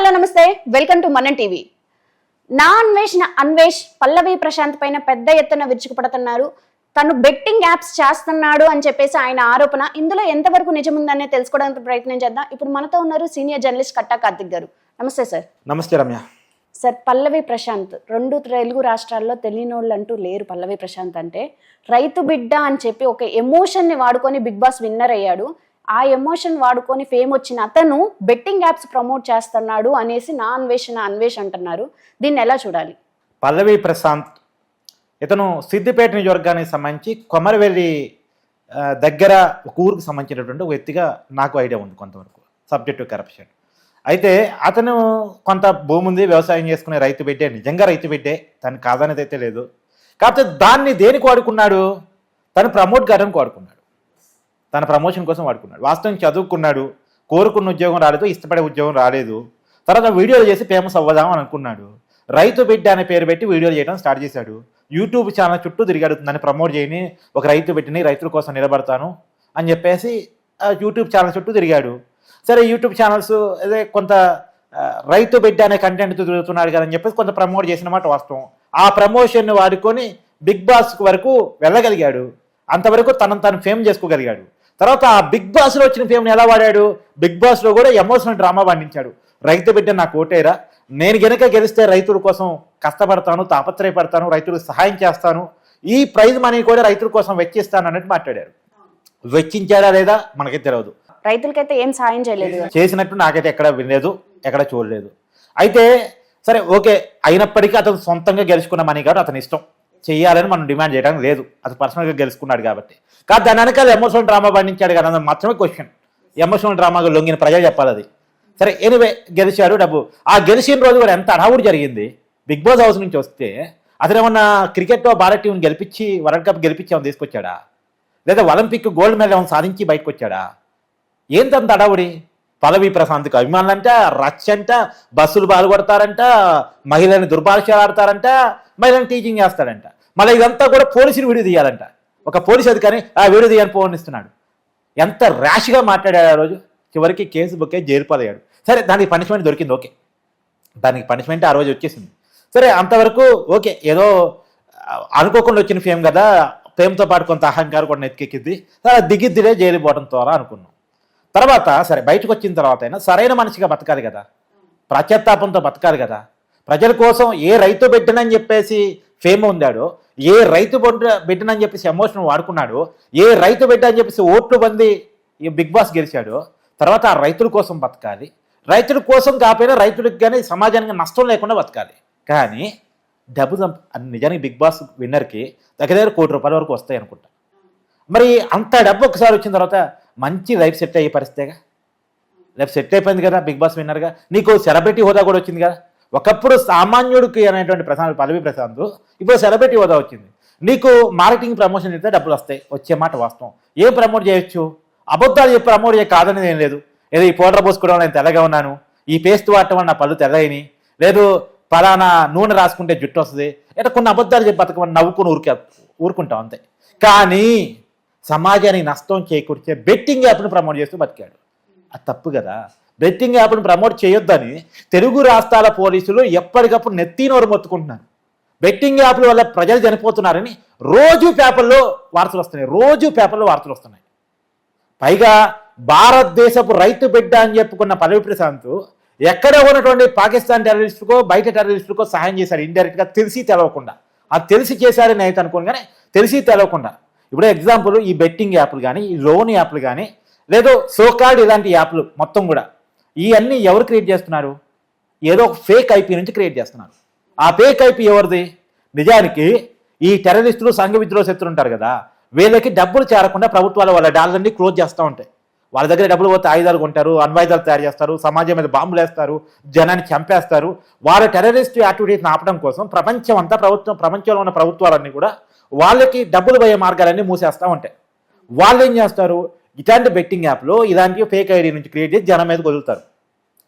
Hello నమస్తే. Welcome to Manan TV. నా అన్వేషణ అన్వేష్ పల్లవి ప్రశాంత్ పైన పెద్ద ఎత్తున విరుచుకుపడుతున్నారు. తను బెట్టింగ్ యాప్స్ చేస్తున్నాడు అని చెప్పేసి ఆయన ఆరోపణ. ఇందులో ఎంతవరకు నిజముందనే తెలుసుకోవడానికి ప్రయత్నం చేద్దాం. ఇప్పుడు మనతో ఉన్నారు సీనియర్ జర్నలిస్ట్ కట్టా కార్తిక్ గారు. నమస్తే సార్. నమస్తే రమ్య. సార్ పల్లవి ప్రశాంత్ రెండు తెలుగు రాష్ట్రాల్లో తెలియని వాళ్ళు అంటూ లేరు పల్లవి ప్రశాంత్ అంటే. రైతు బిడ్డ అని చెప్పి ఒక ఎమోషన్ని వాడుకొని బిగ్ బాస్ విన్నర్ అయ్యాడు. ఆ ఎమోషన్ వాడుకొని ఫేమ్ వచ్చిన అతను బెట్టింగ్ యాప్స్ ప్రమోట్ చేస్తున్నాడు అనేసి నా అన్వేషణ అన్వేష్ అంటున్నారు. దీన్ని ఎలా చూడాలి? పల్లవి ప్రశాంత్ ఇతను సిద్దిపేట నియోజకవర్గానికి సంబంధించి కొమరవెల్లి దగ్గర ఒక ఊరికి సంబంధించినటువంటి వ్యక్తిగా నాకు ఐడియా ఉంది కొంతవరకు సబ్జెక్టు కరప్షన్. అయితే అతను కొంత భూమి ఉంది వ్యవసాయం చేసుకునే రైతు బిడ్డే నిజంగా రైతు బిడ్డే తను కాదనేది అయితే లేదు. కాకపోతే దాన్ని దేనికి వాడుకున్నాడు? తను ప్రమోట్ కావడానికి వాడుకున్నాడు. తన ప్రమోషన్ కోసం వాడుకున్నాడు. వాస్తవం చదువుకున్నాడు కోరుకున్న ఉద్యోగం రాలేదు ఇష్టపడే ఉద్యోగం రాలేదు. తర్వాత వీడియోలు చేసి ఫేమస్ అవ్వదాం అని అనుకున్నాడు. రైతు బిడ్డ అనే పేరు పెట్టి వీడియోలు చేయడం స్టార్ట్ చేశాడు. యూట్యూబ్ ఛానల్ చుట్టూ తిరిగాడు దాన్ని ప్రమోట్ చేయని ఒక రైతు బిడ్డని రైతుల కోసం నిలబడతాను అని చెప్పేసి యూట్యూబ్ ఛానల్ చుట్టూ తిరిగాడు. సరే యూట్యూబ్ ఛానల్స్ అదే కొంత రైతు బిడ్డ అనే కంటెంట్ తిరుగుతున్నాడు కదని చెప్పేసి కొంత ప్రమోట్ చేసిన మాట వాస్తవం. ఆ ప్రమోషన్ని వాడుకొని బిగ్ బాస్ వరకు వెళ్ళగలిగాడు. అంతవరకు తనను తాను ఫేమ్ చేసుకోగలిగాడు. తర్వాత ఆ బిగ్ బాస్లో వచ్చిన ఫేమ్ని ఎలా వాడాడు? బిగ్ బాస్లో కూడా ఎమోషనల్ డ్రామా పండించాడు. రైతు బిడ్డ నాకు ఓటేరా? నేను గనక గెలిస్తే రైతుల కోసం కష్టపడతాను తాపత్రయపడతాను రైతులకు సహాయం చేస్తాను. ఈ ప్రైజ్ మనీ కూడా రైతుల కోసం వెచ్చిస్తాను అన్నట్టు మాట్లాడారు. వెచ్చించారా లేదా? మనకి తెలియదు రైతులకైతే ఏం సాయం చేయలేదు. చేసినట్టు నాకైతే ఎక్కడ వినలేదు ఎక్కడ చూడలేదు. అయితే సరే ఓకే. అయినప్పటికీ అతను సొంతంగా గెలుచుకున్న మనీ కాబట్టి అతని ఇష్టం. చెయ్యాలని మనం డిమాండ్ చేయడం లేదు. అది పర్సనల్గా గెలుచుకున్నాడు కాబట్టి. కాదు దాని వెనకాల ఎమోషనల్ డ్రామా పండించాడు కదా అన్నది మాత్రమే క్వశ్చన్ ఎమోషనల్ డ్రామాగా లొంగిన ప్రజలు చెప్పాలి అది సరే ఎనివే గెలిచాడు డబ్బు. ఆ గెలిచిన రోజు కూడా ఎంత అడావుడు జరిగింది? బిగ్ బాస్ హౌస్ నుంచి వస్తే అతను ఏమన్నా క్రికెట్లో భారత్ టీంని గెలిపించి వరల్డ్ కప్ గెలిపించి ఏమైనా తీసుకొచ్చాడా? లేదా ఒలింపిక్ గోల్డ్ మెడల్ ఏమైనా సాధించి బయటకు వచ్చాడా ఏంతంత అడావుడి పదవి ప్రశాంత్కి అభిమానులంట రచ్చ అంట బస్సులు బాలుపడతారంట మహిళని దుర్భాషలాడతారంట మహిళని టీచింగ్ చేస్తాడంట. మళ్ళీ ఇదంతా కూడా పోలీసుని వీడియో తీయాలంట. ఒక పోలీస్ అధికారి ఆ వీడియో తీయాలని ఫోన్ ఇస్తున్నాడు. ఎంత ర్యాష్గా మాట్లాడాడు ఆ రోజు? చివరికి కేసు బుక్ అయి జైలు పాలయ్యాడు. సరే దానికి పనిష్మెంట్ దొరికింది ఓకే. దానికి పనిష్మెంట్ ఆ రోజు వచ్చేసింది. సరే అంతవరకు ఓకే ఏదో అనుకోకుండా వచ్చిన ఫేమ్ కదా ఫేమ్తో పాటు కొంత అహంకారం కూడా నెత్తికెక్కింది సరే దిగిద్దిలే జైలు పోవడం ద్వారా అనుకున్నాం. తర్వాత సరే బయటకు వచ్చిన తర్వాత అయినా సరైన మనిషిగా బతకాలి కదా. ప్రత్యత్తాపంతో బతకాలి కదా. ప్రజల కోసం ఏ రైతు బిడ్డనని చెప్పేసి ఫేమ్ ఉందాడో ఏ రైతు బిడ్డ బిడ్డనని చెప్పేసి ఎమోషన్ వాడుకున్నాడో ఏ రైతు బిడ్డ అని చెప్పేసి ఓట్లు పొంది బిగ్ బాస్ గెలిచాడో తర్వాత ఆ రైతుల కోసం బతకాలి. రైతుల కోసం కాకపోయినా రైతులకు కానీ సమాజానికి నష్టం లేకుండా బతకాలి. కానీ డబ్బు నిజానికి బిగ్ బాస్ విన్నర్కి దగ్గర దగ్గర కోటి రూపాయల వరకు వస్తాయి అనుకుంటా మరి అంత డబ్బు ఒకసారి వచ్చిన తర్వాత మంచి లైఫ్ సెట్ అయ్యే పరిస్థితిగా? లైఫ్ సెట్ అయిపోయింది కదా బిగ్ బాస్ విన్నర్గా. నీకు సెలబ్రిటీ హోదా కూడా వచ్చింది కదా? ఒకప్పుడు సామాన్యుడికి అనేటువంటి ప్రశాంత్ పదవి ప్రశాంత్ ఇప్పుడు సెలబ్రిటీ హోదా వచ్చింది. నీకు మార్కెటింగ్ ప్రమోషన్ ఇస్తే డబ్బులు వస్తాయి. వచ్చే మాట వాస్తవం. ఏం ప్రమోట్ చేయొచ్చు? అబద్ధాలు చెప్పి ప్రమోట్ చేయ కాదనేది ఏం లేదు. ఏదో ఈ పౌడర్ పోసుకోవడం వల్ల నేను తెల్లగా ఉన్నాను. ఈ పేస్ట్ వాడటం వల్ల నా పళ్ళు తెల్లయిని లేదు పలానా నూనె రాసుకుంటే జుట్టు వస్తుంది. ఇట్లా కొన్ని అబద్ధాలు చెప్పి బతకమని నవ్వుకుని ఊరికే ఊరుకుంటాం అంతే. కానీ సమాజానికి నష్టం చేకూర్చే బెట్టింగ్ యాప్ను ప్రమోట్ చేస్తూ బతికాడు. అది తప్పు కదా. బెట్టింగ్ యాప్ను ప్రమోట్ చేయొద్దని తెలుగు రాష్ట్రాల పోలీసులు ఎప్పటికప్పుడు నెత్తినోరు మొత్తుకుంటున్నారు. బెట్టింగ్ యాప్ల వల్ల ప్రజలు చనిపోతున్నారని రోజు పేపర్లో వార్తలు వస్తున్నాయి. రోజు పేపర్లో వార్తలు వస్తున్నాయి. పైగా భారతదేశపు రైతు బిడ్డ అని చెప్పుకున్న పల్లవి ప్రశాంత్ ఎక్కడ ఉన్నటువంటి పాకిస్తాన్ టెర్రరిస్టుకో బయట టెర్రరిస్టుకో సహాయం చేశారు ఇండైరెక్ట్గా తెలిసి తెలవకుండా. అది తెలిసి చేశారని అయితే అనుకోను కానీ తెలిసి తెలవకుండా. ఇప్పుడు ఎగ్జాంపుల్ ఈ బెట్టింగ్ యాప్లు కానీ ఈ లోన్ యాప్లు కానీ లేదో సోకార్డ్ ఇలాంటి యాప్లు మొత్తం కూడా ఇవన్నీ ఎవరు క్రియేట్ చేస్తున్నారు? ఏదో ఒక ఫేక్ ఐపీ నుంచి క్రియేట్ చేస్తున్నారు. ఆ ఫేక్ ఐపీ ఎవరిది? నిజానికి ఈ టెర్రరిస్టులు సంఘ విద్రోహ శక్తులు ఉంటారు కదా వీళ్ళకి డబ్బులు చేరకుండా ప్రభుత్వాలు వాళ్ళ డాలర్ని క్లోజ్ చేస్తూ ఉంటాయి. వాళ్ళ దగ్గర డబ్బులు పోతే ఆయుధాలు కొంటారు అణ్వాయుధాలు తయారు చేస్తారు సమాజం మీద బాంబులు వేస్తారు జనాన్ని చంపేస్తారు. వాళ్ళ టెర్రరిస్ట్ యాక్టివిటీస్ని ఆపడం కోసం ప్రపంచం అంతా ప్రభుత్వం ప్రపంచంలో ఉన్న ప్రభుత్వాలన్నీ కూడా వాళ్ళకి డబ్బులు పోయే మార్గాలన్నీ మూసేస్తూ ఉంటాయి. వాళ్ళు ఏం చేస్తారు? ఇలాంటి బెట్టింగ్ యాప్లో ఇలాంటి ఫేక్ ఐడి నుంచి క్రియేట్ చేసి జనం మీద వదులుతారు.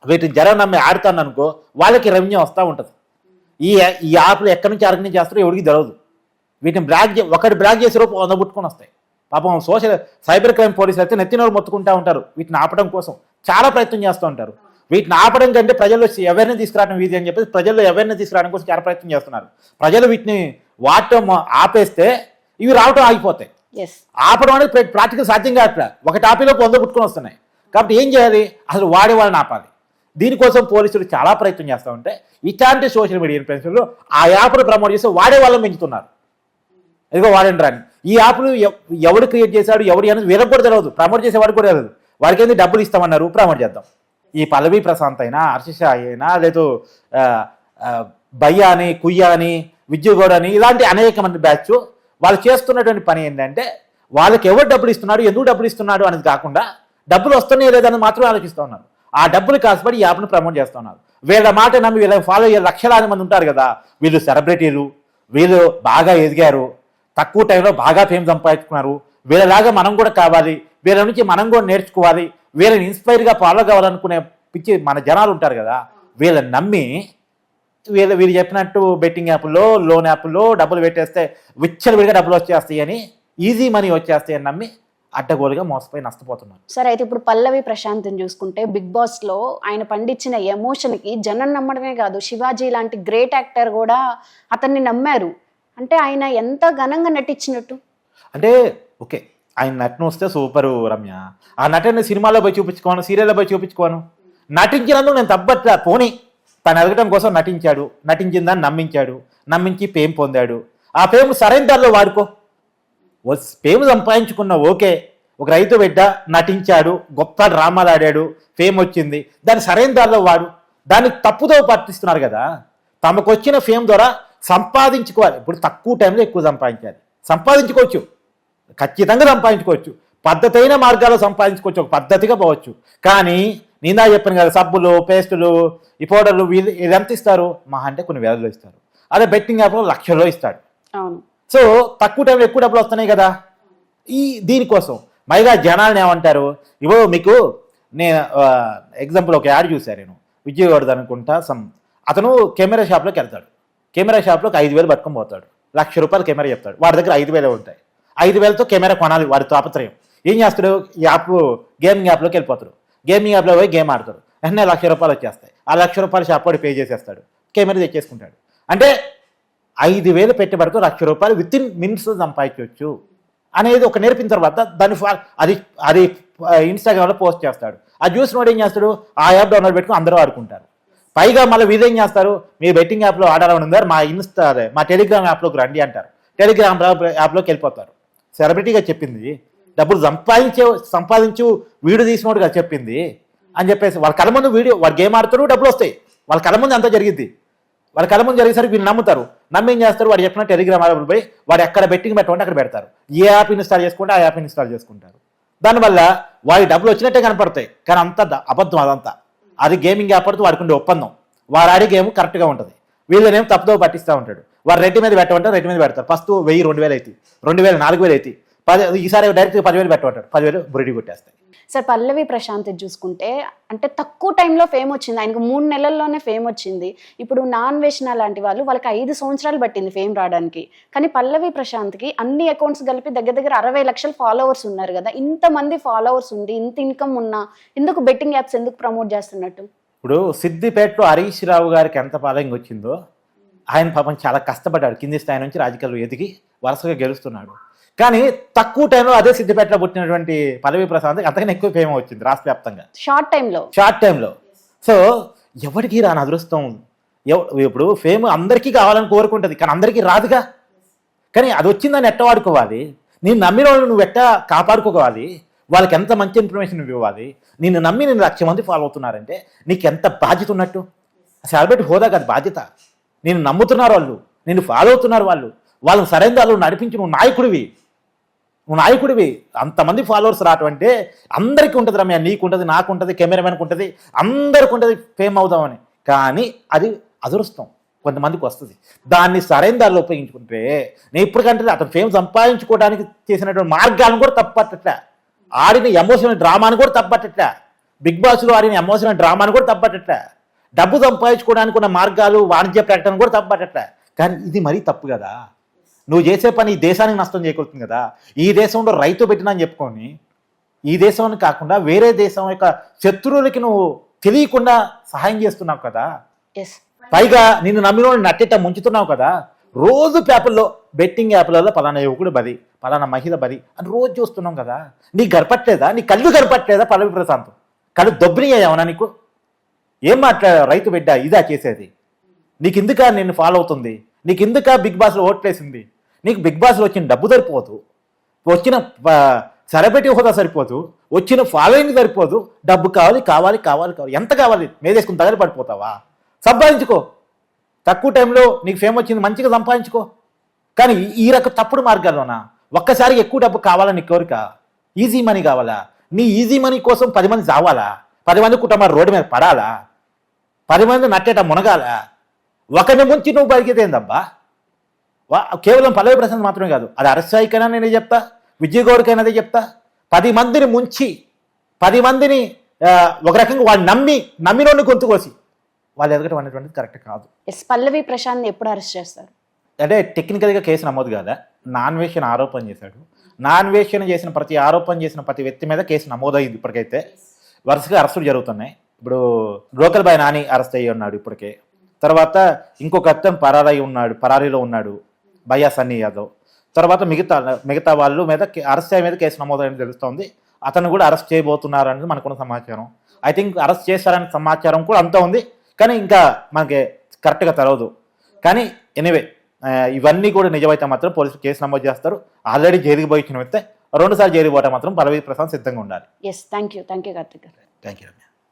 వీటిని జనం నమ్మి ఆడుతాను అనుకో వాళ్ళకి రెవెన్యూ వస్తూ ఉంటుంది. ఈ ఈ యాప్లు ఎక్కడి నుంచి ఆర్గనైజ్ చేస్తారో ఎవరికి తెలియదు వీటిని బ్లాక్ చే ఒకటి బ్లాక్ చేసే రూపు వంద పుట్టుకొని వస్తాయి. పాపం సోషల్ సైబర్ క్రైమ్ పోలీసులు అయితే నెత్తినోరు మొత్తుకుంటూ ఉంటారు. వీటిని ఆపడం కోసం చాలా ప్రయత్నం చేస్తూ ఉంటారు. వీటిని ఆపడం కంటే ప్రజల్లో ఎవరిని తీసుకురావడం వీధి అని చెప్పి ప్రజల్లో ఎవరిని తీసుకురావడం కోసం చాలా ప్రయత్నం చేస్తున్నారు. ప్రజలు వీటిని వాడటం ఆపేస్తే ఇవి రావటం ఆగిపోతాయి. ఆపడం అనేది ప్ర- ప్రాక్టికల్ సాధ్యం కావట్లే ఒక టాపిక్లో పొంద పుట్టుకొని వస్తున్నాయి. కాబట్టి ఏం చేయాలి? అసలు వాడే వాళ్ళని ఆపాలి. దీనికోసం పోలీసులు చాలా ప్రయత్నం చేస్తూ ఉంటే ఇట్లాంటి సోషల్ మీడియా ఇన్ఫ్లుయెన్సర్లు ఆ యాప్ను ప్రమోట్ చేసి వాడే వాళ్ళని పెంచుతున్నారు. ఇదిగో వాడండి రాని. ఈ యాప్లు ఎవ- ఎవడు క్రియేట్ చేశాడు ఎవడు అనేది వీళ్ళకి కూడా తెలియదు ప్రమోట్ చేసేవాడు కూడా తెలియదు వాడికి ఏంది? డబ్బులు ఇస్తామన్నారు ప్రమోట్ చేద్దాం. ఈ పల్లవి ప్రశాంత్ అయినా హర్షిష అయినా లేదు భయ్య అని కుయ్య అని విద్యుగౌడ్ అని ఇలాంటి అనేక మంది బ్యాచ్ వాళ్ళు చేస్తున్నటువంటి పని ఏంటంటే వాళ్ళకి ఎవరు డబ్బులు ఇస్తున్నాడు ఎందుకు డబ్బులు ఇస్తున్నాడు అనేది కాకుండా డబ్బులు వస్తున్నాయో లేదని మాత్రం ఆలోచిస్తూ ఉన్నారు. ఆ డబ్బులు కాసుపడి ఈ యాప్ను ప్రమోట్ చేస్తున్నారు వీళ్ళ మాట నమ్మి వీళ్ళ ఫాలో అయ్యే లక్షలాది మంది ఉంటారు కదా వీళ్ళు సెలబ్రిటీలు వీళ్ళు బాగా ఎదిగారు తక్కువ టైంలో బాగా ఫేమ్ సంపాదించుకున్నారు వీళ్ళలాగా మనం కూడా కావాలి వీళ్ళ నుంచి మనం కూడా నేర్చుకోవాలి వీళ్ళని ఇన్స్పైర్గా ఫాలో కావాలనుకునే పిచ్చి మన జనాలు ఉంటారు కదా వీళ్ళని నమ్మి వీళ్ళు వీళ్ళు చెప్పినట్టు బెట్టింగ్ యాప్లో లోన్ యాప్లో డబ్బులు పెట్టేస్తే విచ్చలవిడిగా డబ్బులు వచ్చేస్తాయి అని ఈజీ మనీ వచ్చేస్తాయి అని నమ్మి అడ్డగోలుగా మోసపోయి నష్టపోతున్నారు. సరే అయితే ఇప్పుడు పల్లవి ప్రశాంత్ని చూసుకుంటే బిగ్ బాస్లో ఆయన పండించిన ఎమోషన్కి జనం నమ్మడమే కాదు శివాజీ లాంటి గ్రేట్ యాక్టర్ కూడా అతన్ని నమ్మారు. అంటే ఆయన ఎంత ఘనంగా నటించినట్టు? అంటే ఓకే ఆయన నటన వస్తే సూపరు రమ్య. ఆ నటన సినిమాలో పోయి చూపించుకోను సీరియల్లో పోయి చూపించుకోను. నటించినందుకు నేను తప్పట్లా పోనీ. తను ఎదగటం కోసం నటించాడు నటించిందని నమ్మించాడు నమ్మించి పేమ్ పొందాడు. ఆ పేమ్ సరైన దారిలో వాడుకో పేము సంపాదించుకున్న ఓకే ఒక రైతు బిడ్డ నటించాడు గొప్ప డ్రామాలు ఆడాడు ఫేమ్ వచ్చింది. దాన్ని సరైన దారిలో వాడు. దాన్ని తప్పుదో పట్టిస్తున్నారు కదా. తమకు వచ్చిన ఫేమ్ ద్వారా సంపాదించుకోవాలి. ఇప్పుడు తక్కువ టైంలో ఎక్కువ సంపాదించాలి. సంపాదించుకోవచ్చు. ఖచ్చితంగా సంపాదించుకోవచ్చు. పద్ధతైన మార్గాల్లో సంపాదించుకోవచ్చు. ఒక పద్ధతిగా పోవచ్చు. కానీ నిందా చెప్పాను కదా సబ్బులు పేస్టులు ఈ పౌడర్లు ఎంత ఇస్తారు? మహా అంటే కొన్ని వేలలో ఇస్తారు. అదే బెట్టింగ్ యాప్లో లక్షల్లో ఇస్తాడు. సో తక్కువ టైంలో ఎక్కువ డబ్బులు వస్తున్నాయి కదా. ఈ దీనికోసం. మైగా జనాలను ఏమంటారు? ఇవో మీకు నేను ఎగ్జాంపుల్ ఒక యాడ్ చూశాను నేను. విజయవాడ అనుకుంటా సమ్ అతను కెమెరా షాప్లోకి వెళ్తాడు. కెమెరా షాప్లోకి ఐదు వేలు పట్టుకొని పోతాడు. లక్ష రూపాయలు కెమెరా చెప్తాడు. వాడి దగ్గర ఐదు వేలే ఉంటాయి. ఐదు వేలతో కెమెరా కొనాలి వాడి తాపత్రయం ఏం చేస్తాడు? ఈ యాప్ గేమింగ్ యాప్లోకి వెళ్ళిపోతాడు. గేమింగ్ యాప్లో పోయి గేమ్ ఆడతాడు. వెంటనే లక్ష రూపాయలు వచ్చేస్తాయి. ఆ లక్ష రూపాయలు షాప్ పే చేసేస్తాడు. కెమెరా తెచ్చేసుకుంటాడు. అంటే ఐదు వేలు పెట్టుబడితో లక్ష రూపాయలు విత్ ఇన్ మినిట్స్ సంపాదించవచ్చు అనేది ఒక నేర్పిన తర్వాత దాని అది అది ఇన్స్టాగ్రామ్లో పోస్ట్ చేస్తాడు. అది చూసిన వాడు ఏం చేస్తాడు? ఆ యాప్ డౌన్లోడ్ పెట్టుకుని అందరూ ఆడుకుంటారు. పైగా మళ్ళీ వీళ్ళు ఏం చేస్తారు? మీ బెట్టింగ్ యాప్లో ఆడాలని ఉందారు మా ఇన్స్టా అదే మా టెలిగ్రామ్ యాప్లోకి రండి అంటారు. టెలిగ్రామ్ యాప్లోకి వెళ్ళిపోతారు. సెలబ్రిటీగా చెప్పింది. డబ్బులు సంపాదించే సంపాదించు వీడియో తీసినోడుగా చెప్పింది అని చెప్పేసి వాళ్ళ కళ్ళ ముందు వీడియో వాడు గేమ్ ఆడుతారు డబ్బులు వస్తాయి. వాళ్ళ కళ్ళ ముందు అంతా జరిగింది వాళ్ళ కళ్ళ ముందు జరిగేసరికి వీళ్ళు నమ్ముతారు. నమ్మి ఏం చేస్తారు? వాడు చెప్పిన టెలిగ్రామ్ ఆడబుల్ పోయి వాడు ఎక్కడ బెట్టింగ్ పెట్టమంటే అక్కడ పెడతారు. ఏ యాప్ ఇన్స్టాల్ చేసుకుంటే ఆ యాప్ ఇన్స్టాల్ చేసుకుంటారు. దానివల్ల వాడి డబ్బులు వచ్చినట్టే కనపడతాయి. కానీ అంత అబద్ధం అదంతా. అది గేమింగ్ యాప్ పడుతూ వాడుకుండే ఒప్పందం. వారు ఆడే గేమ్ కరెక్ట్గా ఉంటుంది. వీళ్ళనేమో తప్పుదో పట్టిస్తూ ఉంటాడు. వారు రెడ్డి మీద పెట్టమంటే రెడ్డి మీద పెడతారు. ఫస్ట్ వెయ్యి రెండు వేలు అవుతాయి. రెండు వేలు నాలుగు వేలు అవుతాయి. పది ఈసారి డైరెక్ట్గా పదివేలు పెట్టమంటాడు. పదివేలు బురిడి కొట్టేస్తాయి. సార్ పల్లవి ప్రశాంత్ చూసుకుంటే అంటే తక్కువ టైంలో ఫేమ్ వచ్చింది. ఆయనకు మూడు నెలల్లోనే ఫేమ్ వచ్చింది. ఇప్పుడు నాన్ వేషణ లాంటి వాళ్ళు వాళ్ళకి ఐదు సంవత్సరాలు పట్టింది ఫేమ్ రావడానికి. కానీ పల్లవి ప్రశాంత్కి అన్ని అకౌంట్స్ కలిపి దగ్గర దగ్గర అరవై లక్షల ఫాలోవర్స్ ఉన్నారు కదా. ఇంతమంది ఫాలోవర్స్ ఉంది ఇంత ఇన్కమ్ ఉన్నా ఎందుకు బెట్టింగ్ యాప్స్ ఎందుకు ప్రమోట్ చేస్తున్నట్టు? ఇప్పుడు సిద్దిపేటలో హరీష్ రావు గారికి ఎంత ఫాలోయింగ్ వచ్చిందో ఆయన పాపం చాలా కష్టపడ్డాడు. కింది స్థాయి నుంచి రాజకీయాలు ఎదిగి వరుసగా గెలుస్తున్నాడు. కానీ తక్కువ టైంలో అదే సిద్దిపేటలో పుట్టినటువంటి పల్లవి ప్రసాద్ అంతకన్నా ఎక్కువ ఫేమ్ వచ్చింది రాష్ట్ర వ్యాప్తంగా. షార్ట్ టైంలో షార్ట్ టైంలో సో ఎవరికి రాని అదృష్టం? ఇప్పుడు ఫేమ్ అందరికీ కావాలని కోరుకుంటుంది కానీ అందరికీ రాదుగా. కానీ అది వచ్చిందని ఎట్ట వాడుకోవాలి? నేను నమ్మిన వాళ్ళు నువ్వు ఎట్ట కాపాడుకోవాలి? వాళ్ళకి ఎంత మంచి ఇన్ఫర్మేషన్ నువ్వు ఇవ్వాలి? నిన్ను నమ్మి నేను లక్ష మంది ఫాలో అవుతున్నారంటే నీకు ఎంత బాధ్యత ఉన్నట్టు? సెలబ్రిటీ హోదా కాదు బాధ్యత. నేను నమ్ముతున్నారు వాళ్ళు నేను ఫాలో అవుతున్నారు వాళ్ళు. వాళ్ళని సరైన వాళ్ళు నడిపించి నువ్వు నాయకుడివి. నువ్వు నాయకుడివి. అంతమంది ఫాలోవర్స్ రావటం అంటే అందరికీ ఉంటుంది రమ్య. నీకు ఉంటుంది నాకు ఉంటుంది కెమెరామెన్కి ఉంటుంది అందరికి ఉంటుంది ఫేమ్ అవుదామని. కానీ అది అదృష్టం. కొంతమందికి వస్తుంది. దాన్ని సరైన దారిలో ఉపయోగించుకుంటే నేను ఇప్పటికంటే అతను ఫేమ్ సంపాదించుకోవడానికి చేసినటువంటి మార్గాలను కూడా తప్పట్టట్లే ఆడిన ఎమోషనల్ డ్రామాని కూడా తప్పట్టట్లే బిగ్ బాస్లో ఆడిన ఎమోషనల్ డ్రామాను కూడా తప్పట్టట్లే డబ్బు సంపాదించుకోవడానికి ఉన్న మార్గాలు వాణిజ్య ప్రకటన కూడా తప్పట్టట్లే కానీ ఇది మరీ తప్పు కదా. నువ్వు చేసే పని ఈ దేశానికి నష్టం చేకూరుతుంది కదా. ఈ దేశంలో రైతు పెట్టినా అని చెప్పుకొని ఈ దేశం కాకుండా వేరే దేశం యొక్క శత్రువులకి నువ్వు తెలియకుండా సహాయం చేస్తున్నావు కదా. పైగా నిన్ను నమ్మిన నట్టేట ముంచుతున్నావు కదా. రోజు పేపర్లో బెట్టింగ్ యాప్లలో పలానా యువకుడు బది పలానా మహిళ బది అని రోజు చూస్తున్నాం కదా. నీ గడపట్లేదా? నీ కళ్ళు గడపట్లేదా పల్లవి ప్రశాంత్? కళ్ళు దొబ్బినాయేమన్నా నీకు? ఏం మాట్లాడా రైతు బిడ్డ ఇదా చేసేది? నీకు ఎందుకా నిన్ను ఫాలో అవుతుంది? నీకు ఎందుకా బిగ్ బాస్లో ఓట్లేసింది నీకు బిగ్ బాస్లో వచ్చిన డబ్బు సరిపోదు వచ్చిన సెలబ్రిటీ హోదా సరిపోదు వచ్చిన ఫాలోయింగ్ సరిపోదు డబ్బు కావాలి కావాలి కావాలి కావాలి. ఎంత కావాలి? మేదేసుకుని తగలి పడిపోతావా? సంపాదించుకో. తక్కువ టైంలో నీకు ఫేమ్ వచ్చింది మంచిగా సంపాదించుకో. కానీ ఈ- రక రకం తప్పుడు మార్గాల్లోనా? ఒక్కసారి ఎక్కువ డబ్బు కావాలా నీ కోరిక ఈజీ మనీ కావాలా? నీ ఈజీ మనీ కోసం పది మంది చావాలా పది మంది కుటుంబాలు రోడ్డు మీద పడాలా? పది మంది నట్టేట మునగాల? ఒకరిని ముంచి నువ్వు బతికితేందబ్బా కేవలం పల్లవి ప్రశాంత్ మాత్రమే కాదు అది అరసాయికైనా నేనే చెప్తా విజయ్ గౌడ్కైనా అదే చెప్తా. పది మందిని ముంచి పది మందిని ఒక రకంగా వాళ్ళు నమ్మి నమ్మినోడిని గొంతు కోసి వాళ్ళు ఎదగటం అనేటువంటిది కరెక్ట్ కాదు. ఎస్ పల్లవి ప్రశాంత్ ఎప్పుడు అరెస్ట్ చేస్తారు? అంటే టెక్నికల్గా కేసు నమోదు కాదా? నాన్ వేషన్ ఆరోపణ చేశాడు. నాన్ వేషన్ చేసిన ప్రతి ఆరోపణ చేసిన ప్రతి వ్యక్తి మీద కేసు నమోదైంది ఇప్పటికైతే. వరుసగా అరెస్టులు జరుగుతున్నాయి. ఇప్పుడు లోకల్ బాయ్ నాని అరెస్ట్ అయ్యి ఉన్నాడు ఇప్పటికే. తర్వాత ఇంకొక అతను పరారై ఉన్నాడు పరారీలో ఉన్నాడు. భయ్యా సన్నీ యాదవ్. తర్వాత మిగతా మిగతా వాళ్ళు మీద అరెస్ట్ మీద కేసు నమోదైంది తెలుస్తోంది. అతను కూడా అరెస్ట్ చేయబోతున్నారు అనేది మనకున్న సమాచారం. ఐ థింక్ అరెస్ట్ చేస్తారనే సమాచారం కూడా అంతా ఉంది. కానీ ఇంకా మనకి కరెక్ట్గా తెలవదు. కానీ ఎనీవే ఇవన్నీ కూడా నిజమైతే మాత్రం పోలీసులు కేసు నమోదు చేస్తారు. ఆల్రెడీ జైలుకి పోయించిన వ్యక్తే రెండుసార్లు జైలుకి పోవటం మాత్రం పల్లవి ప్రశాంత్ సిద్ధంగా ఉండాలి. Yes thank you thank you Karthik గారు థ్యాంక్ యూ రమ్య